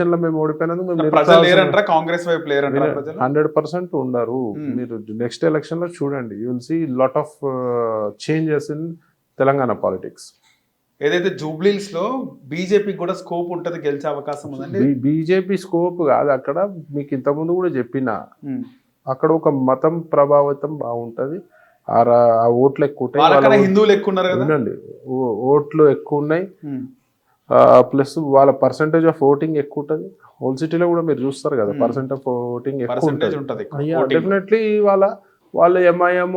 ఎలక్షన్లో మేము ఓడిపోయినందుకు మేము కాంగ్రెస్ వైపు హండ్రెడ్ పర్సెంట్ ఉండరు. Hmm. మీరు నెక్స్ట్ ఎలక్షన్లో చూడండి. You will see lot of changes in Telangana politics ఏదైతే జూబ్లీస్లో బీజేపీకి కూడా స్కోప్ ఉంటది గెలిచే అవకాశం ఉందండి. బీజేపీ స్కోప్ కాదు. అక్కడ మీకు ఇంతకుముందు కూడా చెప్పిన. ఉమ్. అక్కడ ఒక మతం ప్రభావితం బాగుంటది. ఆ ఓట్లు ఎక్కువ ఉంటాయి. హిందువులు ఎక్కువ ఉన్నారు ఓట్లు ఎక్కువ ఉన్నాయి. ఉమ్. ప్లస్ వాళ్ళ పర్సంటేజ్ ఆఫ్ ఓటింగ్ ఎక్కువ ఉంటుంది. హోల్ సిటీలో కూడా మీరు చూస్తారు కదా. పర్సెంట్ ఆఫ్ ఓటింగ్ ఎక్కువ ఉంటుంది. డెఫినెట్లీ వాళ్ళ వాళ్ళ ఎంఐఎం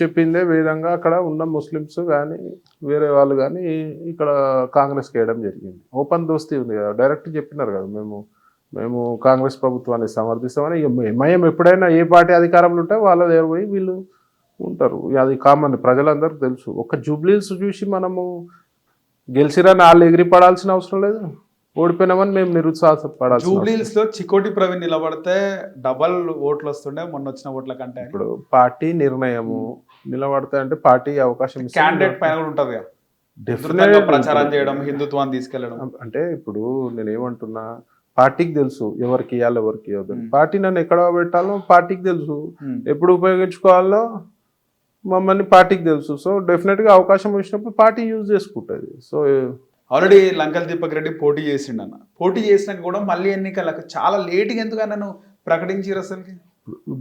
చెప్పిందే విధంగా అక్కడ ఉన్న ముస్లిమ్స్ కానీ వేరే వాళ్ళు కానీ ఇక్కడ కాంగ్రెస్కి వేయడం జరిగింది. ఓపెన్ దోస్తీ ఉంది కదా డైరెక్ట్ చెప్పినారు కదా మేము మేము కాంగ్రెస్ ప్రభుత్వాన్ని సమర్థిస్తామని. ఎంఐఎం ఎప్పుడైనా ఏ పార్టీ అధికారంలో ఉంటే వాళ్ళ దగ్గర పోయి వీళ్ళు ఉంటారు. అది కామన్ ప్రజలందరికీ తెలుసు. ఒక జూబ్లీస్ చూసి మనము గెలిచిరా నాళ్ళు ఎగిరి పడాల్సిన అవసరం లేదు. ఓడిపోయినామని మేము నిరుత్సాహపడాల్సిన అవసరం జూబ్లీస్లో చికోటి ప్రవీణ్ నిలబడితే డబల్ ఓట్లు వస్తుండే మొన్న వచ్చిన ఓట్ల కంటే. ఇప్పుడు పార్టీ నిర్ణయము నిలబడతా అంటే పార్టీ అవకాశం క్యాండిడేట్ పైన కూడా ఉంటది ప్రచారం. చేయడం హిందుత్వాన్ని తీసుకెళ్ళడం. అంటే ఇప్పుడు నేను ఏమంటున్నా పార్టీకి తెలుసు ఎవరికి ఇవ్వాలి ఎవరికి ఇవ్వదు Hmm. పార్టీ నన్ను ఎక్కడ పెట్టాలో పార్టీకి తెలుసు. ఉమ్. ఎప్పుడు ఉపయోగించుకోవాలో మమ్మల్ని పార్టీకి తెలుసు. సో డెఫినెట్గా అవకాశం వచ్చినప్పుడు పార్టీ యూజ్ చేసుకుంటుంది. సో ఆల్రెడీ లంకల్ దీపక్ రెడ్డి పోటీ చేసిండు అన్న. పోటీ చేసినాక కూడా మళ్ళీ ఎన్నికలకు చాలా లేట్గా ఎందుకు నన్ను ప్రకటించారు అసలుకి?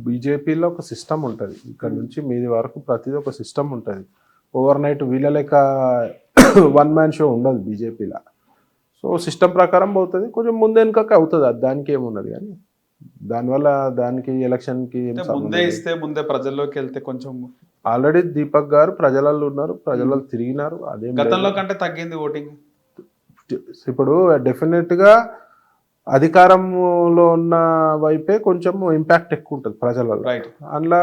బీజేపీలో ఒక సిస్టమ్ ఉంటుంది. ఇక్కడ నుంచి మీది వరకు ప్రతిదీ ఒక సిస్టమ్ ఉంటుంది. ఓవర్ నైట్ వీళ్ళ లెక్క వన్ మ్యాన్ షో ఉండదు బీజేపీలో సో సిస్టమ్ ప్రకారం పోతుంది. కొంచెం ముందు వెనుకకి అవుతుంది. అది దానికి ఏమున్నది కానీ దానివల్ల దానికి ఎలక్షన్కి ముందే ఇస్తే ముందే ప్రజల్లోకి వెళ్తే కొంచెం ఆల్రెడీ దీపక్ గారు ప్రజలలో ఉన్నారు ప్రజలలో తిరిగినారు అదే గతంలో కంటే తగ్గింది ఓటింగ్. ఇప్పుడు డెఫినెట్గా అధికారంలో ఉన్న వైపే కొంచెం ఇంపాక్ట్ ఎక్కువ ఉంటుంది ప్రజలలో. రైట్ అందులో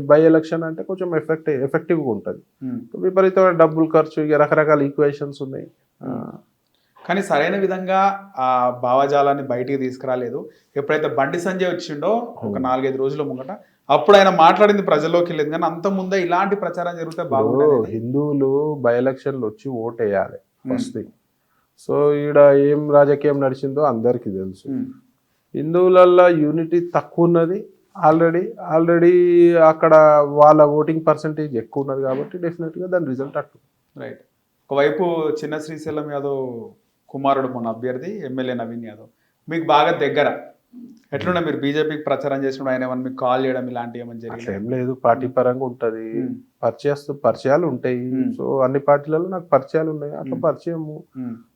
బై ఎలక్షన్ అంటే కొంచెం ఎఫెక్ట్ ఎఫెక్టివ్గా ఉంటుంది. విపరీతమైన డబ్బులు ఖర్చు ఇక రకరకాల ఈక్వేషన్స్ ఉన్నాయి. ఆ, కానీ సరైన విధంగా ఆ భావజాలాన్ని బయటికి తీసుకురాలేదు. ఎప్పుడైతే బండి సంజయ్ వచ్చిండో ఒక నాలుగైదు రోజుల ముంగట అప్పుడు ఆయన మాట్లాడింది ప్రజల్లోకి వెళ్ళింది. కానీ అంత ముందే ఇలాంటి ప్రచారం జరిగితే బాగుంటుంది హిందువులు బై ఎలక్షన్లు వచ్చి ఓట్ వేయాలి ఫస్ట్ థింగ్ సో ఈడ ఏం రాజకీయం నడిచిందో అందరికీ తెలుసు. హిందువులల్లో యూనిటీ తక్కువ ఉన్నది. ఆల్రెడీ ఆల్రెడీ అక్కడ వాళ్ళ ఓటింగ్ పర్సంటేజ్ ఎక్కువ ఉన్నది కాబట్టి డెఫినెట్గా దాని రిజల్ట్ అట్టు రైట్ ఒకవైపు చిన్న శ్రీశైలం యాదవ్ కుమారుడు మొన్న అభ్యర్థి ఎమ్మెల్యే నవీన్ యాదవ్. మీకు బాగా దగ్గర. ఎట్లున్నా మీరు బీజేపీకి ప్రచారం చేసినప్పుడు ఆయన ఏమన్నా మీకు కాల్ చేయడం ఇలాంటివి ఏమైనా జరిగింది ఏం లేదు పార్టీ పరంగా ఉంటది. పరిచయస్తు పరిచయాలు ఉంటాయి. సో అన్ని పార్టీలలో నాకు పరిచయాలు ఉన్నాయి. అట్లా. పరిచయము.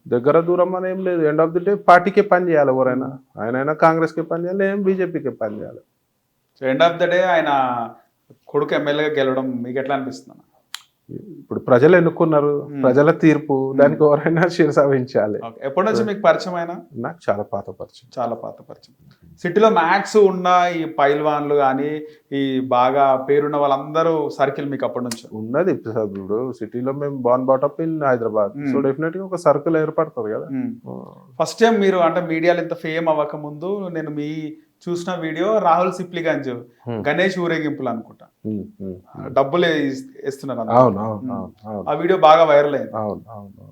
దగ్గర దూరం అని ఏం లేదు. ఎండ్ ఆఫ్ ది డే పార్టీకే పని చేయాలి ఎవరైనా. ఆయన కాంగ్రెస్కే పని చేయాలి ఏం బీజేపీకే పని చేయాలి. So end of the day ఆయన కొడుకు ఎమ్మెల్యేగా గెలవడం మీకు ఎట్లా అనిపిస్తుంది ఇప్పుడు ప్రజలు ఎన్నుకున్నారు. ప్రజల తీర్పు దానికి ఎవరైనా శిరసావించాలి ఎప్పటి నుంచి మీకు పరిచయం అయినా? నాకు చాలా పాత పరిచయం. చాలా పాత పరిచయం. సిటీలో మ్యాక్స్ ఉన్న ఈ పైల్వాన్లు కానీ ఈ బాగా పేరున్న వాళ్ళందరూ సర్కిల్ మీకు అప్పటి నుంచి? ఉన్నది ఇప్పుడు సిటీలో మేము born brought up in Hyderabad. So డెఫినెట్గా ఒక సర్కిల్ ఏర్పడుతుంది కదా. ఫస్ట్ టైం మీరు అంటే మీడియాలో ఇంత ఫేమ్ అవ్వక ముందు నేను మీ చూసిన వీడియో రాహుల్ సిప్లిగంజ్. గణేష్ ఊరేగింపులు అనుకుంటా. డబ్బులు ఇస్- ఇస్తున్నారు ఆ వీడియో బాగా వైరల్ అయింది.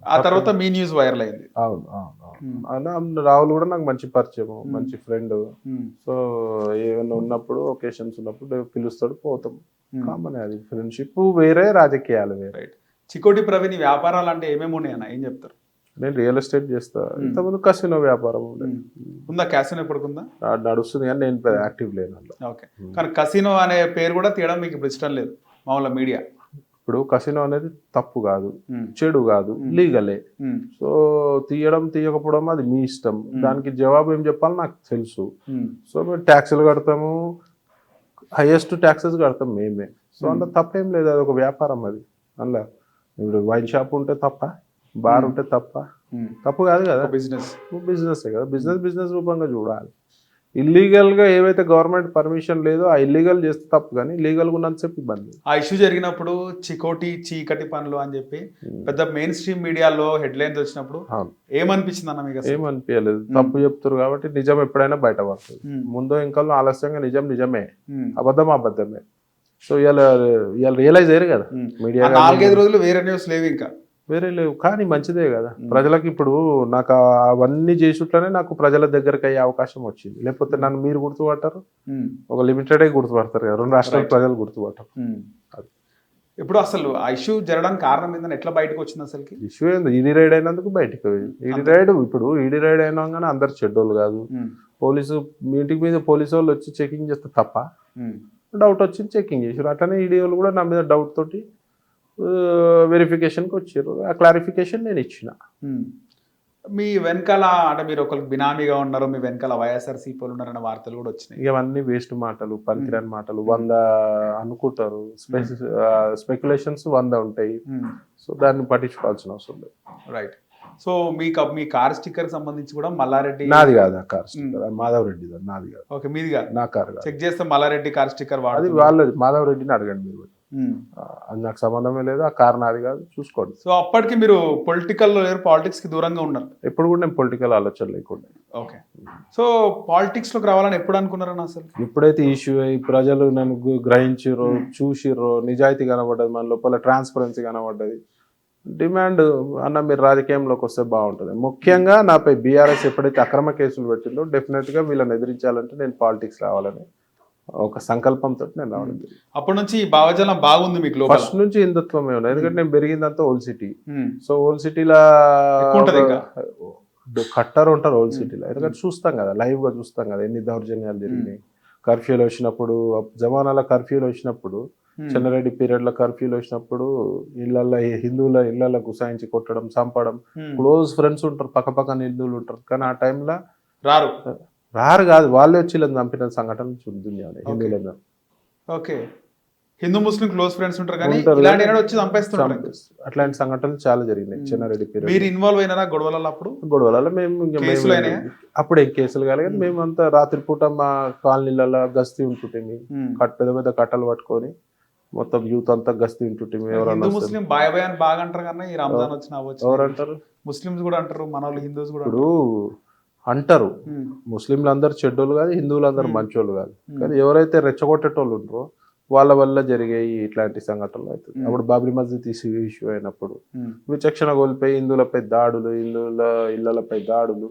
ఆ తర్వాత మీ న్యూస్ వైరల్ అయింది. అవును. అలా రాహుల్ కూడా నాకు మంచి పరిచయం మంచి ఫ్రెండ్. సో ఏమైనా ఉన్నప్పుడు ఒకేషన్స్ ఉన్నప్పుడు పిలుస్తాడు పోతాం. కామన్ అది. ఫ్రెండ్షిప్ వేరే రాజకీయాలు వేరే. రైట్. చికోటి ప్రవీణ్ వ్యాపారాలు అంటే ఏమేమి ఉన్నాయన్న? ఏం చెప్తారు? నేను రియల్ ఎస్టేట్ చేస్తా. ఇంతకుముందు కసినో వ్యాపారం ఉండే ఉందా? క్యాసినో ఎప్పటికుందా నడుస్తుంది కానీ నేను యాక్టివ్ లేను అందులో. ఓకే. కానీ కసినో అనే పేరు కూడా తీయడం మీకు ఇప్పుడు ఇష్టం లేదు మామూలుగా మీడియా. ఇప్పుడు కసినో అనేది తప్పు కాదు చెడు కాదు లీగలే. సో తీయడం తీయకపోవడం అది మీ ఇష్టం. దానికి జవాబు ఏం చెప్పాలో నాకు తెలుసు. సో మేము ట్యాక్సులు కడతాము. హైయెస్ట్ ట్యాక్సెస్ కడతాం మేమే. సో అందులో తప్పేం లేదు. అది ఒక వ్యాపారం అది. అందులో ఇప్పుడు వైన్ షాప్ ఉంటే తప్ప బార్ ఉంటే తప్ప. తప్పు కాదు కదా. బిజినెస్ బిజినెస్ కదా. బిజినెస్ బిజినెస్ రూపంగా చూడాలి. ఇల్లీగల్గా ఏవైతే గవర్నమెంట్ పర్మిషన్ లేదో ఆ ఇల్లీగల్ చేస్తే తప్పు కానీ లీగల్గా ఉన్నంతసేపు ఇబ్బంది. ఆ ఇష్యూ జరిగినప్పుడు చికోటి చీకటి పనులు అని చెప్పి పెద్ద మెయిన్ స్ట్రీమ్ మీడియాలో హెడ్లైన్స్ వచ్చినప్పుడు ఏమనిపించింది అన్న మీకు? ఏమనిపించలేదు. తప్పు చెప్తారు కాబట్టి నిజం ఎప్పుడైనా బయటపడుతుంది. ఉమ్, ముందో ఇంకా ఆలస్యంగా నిజం నిజమే. అబద్ధం అబద్ధమే. సో ఇవాళ ఇవాళ రియలైజ్ అయ్యారు కదా. మీడియా నాలుగైదు రోజులు వేరే న్యూస్ లేవు ఇంకా. వేరే లేవు. కానీ మంచిదే కదా. ప్రజలకు ఇప్పుడు నాకు అవన్నీ చేసుట్లనే నాకు ప్రజల దగ్గరికి అయ్యే అవకాశం వచ్చింది. లేకపోతే నన్ను మీరు గుర్తుపట్టారు ఉమ్, ఒక లిమిటెడే గుర్తుపడతారు కదా. రెండు రాష్ట్రాల ప్రజలు గుర్తుపట్టరు ఉమ్. ఇప్పుడు అసలు ఆ ఇష్యూ జరగడానికి కారణం ఏందని ఎట్లా బయటకు వచ్చింది అసలుకి? ఇష్యూ ఏంది? ఈడీ రైడ్ అయినందుకు బయటికి ఈడీ రైడ్ ఇప్పుడు ఈడీ రైడ్ అయినా కానీ అందరు చెడ్డోళ్ళు కాదు. పోలీసు మీ ఇంటికి మీద పోలీసు వాళ్ళు వచ్చి చెకింగ్ చేస్తే తప్ప డౌట్ వచ్చింది చెకింగ్ చేసారు అట్లనే ఈడీ వాళ్ళు కూడా నా మీద డౌట్ తోటి వెరిఫికేషన్కి వచ్చారు. ఆ క్లారిఫికేషన్ నేను ఇచ్చిన. మీ వెనకాల అంటే మీరు ఒకరికి బినామీగా ఉన్నారు మీ వెనకాల వైఎస్ఆర్సీపీ ఉన్నారన్న వార్తలు కూడా వచ్చినాయి. ఇవన్నీ వేస్ట్ మాటలు పనికిరాని మాటలు వంద అనుకుంటారు. స్పెక్యులేషన్స్ వంద ఉంటాయి. సో దాన్ని పట్టించుకోవాల్సిన అవసరం లేదు. రైట్ సో మీ మీ కార్ స్టిక్కర్ సంబంధించి కూడా మల్లారెడ్డి నాది కాదు ఆ కార్ స్టిక్కర్ మాధవ్ రెడ్డి నాది కాదు. ఓకే మీది కాదు. నా కార్ చెక్ చేస్తే మల్లారెడ్డి కార్ స్టిక్కర్ వాడు వాళ్ళది. మాధవ్ రెడ్డిని అడగండి మీరు అది నాకు సంబంధమే లేదు ఆ కార్ నాది కాదు చూసుకోండి. సో అప్పటికి మీరు పొలిటికల్ లేరు పాలిటిక్స్కి దూరంగా ఉన్నారు? ఎప్పుడు కూడా నేను పొలిటికల్ ఆలోచన లేకుండా. ఓకే సో పాలిటిక్స్లోకి రావాలని ఎప్పుడు అనుకున్నారని అసలు? ఎప్పుడైతే ఇష్యూ అయ్యి ప్రజలు నన్ను గు- గ్రహించిర్రో చూసిర్రో నిజాయితీ కనబడ్డది మన లోపల ట్రాన్స్పరెన్సీ కనబడ్డది. డిమాండ్ అన్న మీరు రాజకీయంలోకి వస్తే బాగుంటుంది. ముఖ్యంగా నాపై బీఆర్ఎస్ ఎప్పుడైతే అక్రమ కేసులు పెట్టిందో డెఫినెట్గా వీళ్ళని ఎదిరించాలంటే నేను పాలిటిక్స్ రావాలని ఒక సంకల్పంతో నేను రావడం. అప్పటి నుంచి భావజాలం బాగుంది మీకు ఫస్ట్ నుంచి హిందుత్వమే ఉన్నాయి ఎందుకంటే నేను పెరిగిందంతా ఓల్డ్ సిటీ సో ఓల్డ్ సిటీలో. కట్టర్ ఉంటారు ఓల్డ్ సిటీలో ఎందుకంటే చూస్తాం కదా లైవ్గా చూస్తాం కదా ఎన్ని దౌర్జన్యాలు జరిగినాయి. కర్ఫ్యూలు వచ్చినప్పుడు జమానాల కర్ఫ్యూలు వచ్చినప్పుడు చెన్నారెడ్డి పీరియడ్లో కర్ఫ్యూలు వచ్చినప్పుడు ఇళ్ళల్లో హిందువుల ఇళ్ళల్లో గుసాయించి కొట్టడం చంపడం. క్లోజ్ ఫ్రెండ్స్ ఉంటారు పక్క పక్కన హిందువులు ఉంటారు. కానీ ఆ టైంలో రారు. రారు కాదు వాళ్ళే వచ్చి వీళ్ళని చంపిన సంఘటన దునియాలో హిందువులందరూ. Okay. Hindu Muslim close friends ఉంటారు కానీ. ఇలాంటి వచ్చి చంపేస్తుంటారు ఇంకా. అట్లాంటి సంఘటనలు చాలా జరిగినాయి చెన్నారెడ్డి పీరియడ్ మీరు ఇన్వాల్వ్ అయినారా గొడవలలో అప్పుడు? గొడవలలో మేము? అప్పుడు ఏం కేసులు కాలేదు మేము అంతా రాత్రిపూట మా కాలనీలలో గస్తీ ఉంటుంటే. కట్ పెద్ద పెద్ద కట్టలు పట్టుకొని మొత్తం యూత్ అంతా గస్తీ ఉంటుంటే ఎవరన్నా ముస్లిం బాయ్ బాయ్ అని బాగా అంటారు కానీ ఈ రంజాన్ వచ్చిన ఎవరంటారు? ముస్లిమ్స్ కూడా అంటారు మన వాళ్ళు హిందూస్ కూడా ఇప్పుడు అంటారు. ముస్లింలు అందరు చెడ్డోళ్ళు కాదు హిందువులు అందరు మంచోళ్ళు కాదు. కానీ ఎవరైతే రెచ్చగొట్టేటోళ్ళు ఉంటారో వాళ్ళ వల్ల జరిగే ఇట్లాంటి సంఘటనలు అవుతుంది అప్పుడు బాబ్రీ మస్జిద్ ఇష్యూ ఇష్యూ అయినప్పుడు విచక్షణ కోల్పోయి హిందువులపై దాడులు హిందువుల ఇళ్ళలపై దాడులు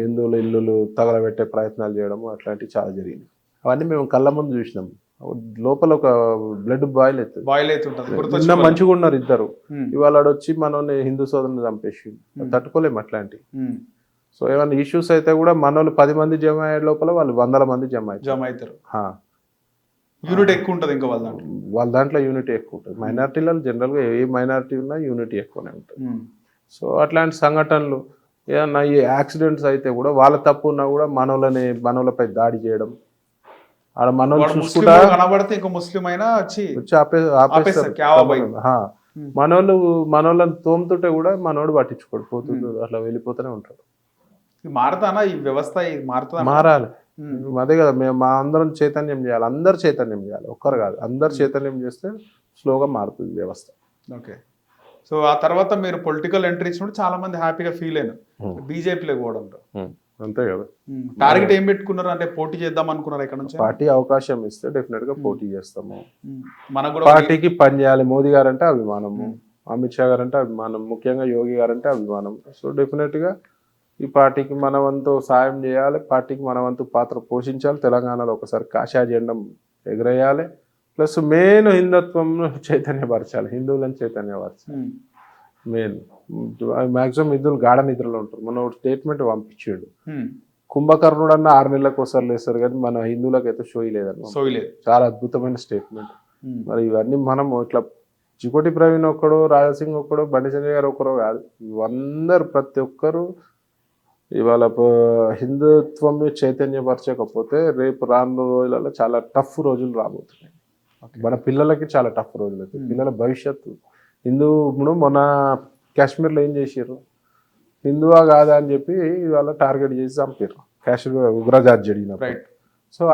హిందువుల ఇల్లులు తగలబెట్టే ప్రయత్నాలు చేయడం అట్లాంటివి చాలా జరిగింది అవన్నీ మేము కళ్ళ ముందు చూసినాం. లోపల ఒక బ్లడ్ బాయిల్ అవుతుంది. బాయిల్ అవుతుంటది. నిన్న మంచిగా ఉన్నారు ఇద్దరు. ఇవాళ వచ్చి మనల్ని హిందూ సోదరుని చంపేసి తట్టుకోలేము అట్లాంటివి. సో ఏమైనా ఇష్యూస్ అయితే కూడా మనోళ్ళు పది మంది జమ అయ్యే లోపల వాళ్ళు వందల మంది జమ అవుతారు. జమ అవుతారు. యూనిట్ ఎక్కువ ఉంటది ఇంకా వాళ్ళ దాంట్లో. వాళ్ళ దాంట్లో యూనిటీ ఎక్కువ ఉంటుంది. మైనార్టీలలో జనరల్గా ఏ మైనారిటీ ఉన్నా యూనిటీ ఎక్కువనే ఉంటుంది. ఉమ్, సో అట్లాంటి సంఘటనలు ఏదన్నా ఈ యాక్సిడెంట్స్ అయితే కూడా వాళ్ళ తప్పు ఉన్నా కూడా మనోళ్ళని మనోళ్ళపై దాడి చేయడం. ఆడ మనోళ్ళు చూసుకుంటా కనబడితే ఇంకో ముస్లిం అయినా వచ్చి వచ్చి ఆపే ఆపేస్తారు. Hmm. మనోళ్ళు మనోళ్ళని తోముతుంటే కూడా మనోడు పట్టించుకోడు. పోతుంటే అట్లా వెళ్ళిపోతూనే ఉంటాడు. మారుతానా? ఈ వ్యవస్థ ఇది మారుతుందా మారాలి. అదే కదా మేము మా అందరం చైతన్యం చేయాలి. అందరు చైతన్యం చేయాలి. ఒక్కరు కాదు. అందరు చైతన్యం చేస్తే స్లోగా మారుతుంది వ్యవస్థ. ఓకే. సో ఆ తర్వాత మీరు పొలిటికల్ ఎంట్రీ ఇచ్చినప్పుడు చాలా మంది హ్యాపీగా ఫీల్ అయినారు. బీజేపీలోకి పోవడంతో అంతే కదా. టార్గెట్ ఏం పెట్టుకున్నారు? అంటే పోటీ చేద్దాం అనుకున్నారు ఇక్కడ నుంచి? పార్టీ అవకాశం ఇస్తే డెఫినెట్గా పోటీ చేస్తాము. మనకు కూడా పార్టీకి పని చేయాలి. మోదీ గారు అంటే అభిమానము అమిత్ షా గారు అంటే అభిమానం. ముఖ్యంగా యోగి గారు అంటే అభిమానం. సో డెఫినెట్గా ఈ పార్టీకి మన వంతు సాయం చేయాలి పార్టీకి మన వంతు పాత్ర పోషించాలి తెలంగాణలో ఒకసారి కాషాయ జెండం ఎగరేయాలి ప్లస్ మెయిన్ హిందుత్వం చైతన్యపరచాలి హిందువులను చైతన్యపరచాలి. ఉమ్, మెయిన్. మాక్సిమం హిందువులు గాఢ నిద్రలో ఉంటారు. మన ఒక స్టేట్మెంట్ పంపించాడు. ఉమ్, కుంభకర్ణుడు అన్న ఆరు నెలలకు ఒకసారి లేస్తారు కానీ మన హిందువులకు అయితే షోయి లేదన్న సోయలేదు చాలా అద్భుతమైన స్టేట్మెంట్. ఉమ్, మరి ఇవన్నీ మనం ఇట్లా చికోటి ప్రవీణ్ ఒక్కడు రాజసింగ్ ఒక్కడు బండి సంజయ్ గారు ఒక్కరు కాదు. అందరు ప్రతి ఒక్కరు ఇవాళ హిందుత్వం చైతన్యపరచకపోతే రేపు రాను రోజులలో చాలా టఫ్ రోజులు రాబోతున్నాయి. మన పిల్లలకి చాలా టఫ్ రోజులు అవుతాయి పిల్లల భవిష్యత్తు. హిందూ ఇప్పుడు మొన్న కాశ్మీర్లో ఏం చేసారు హిందువా కాదా అని చెప్పి ఇవాళ టార్గెట్ చేసి చంపారు కాశ్మీర్ ఉగ్రజాతి జరిగినప్పుడు రైట్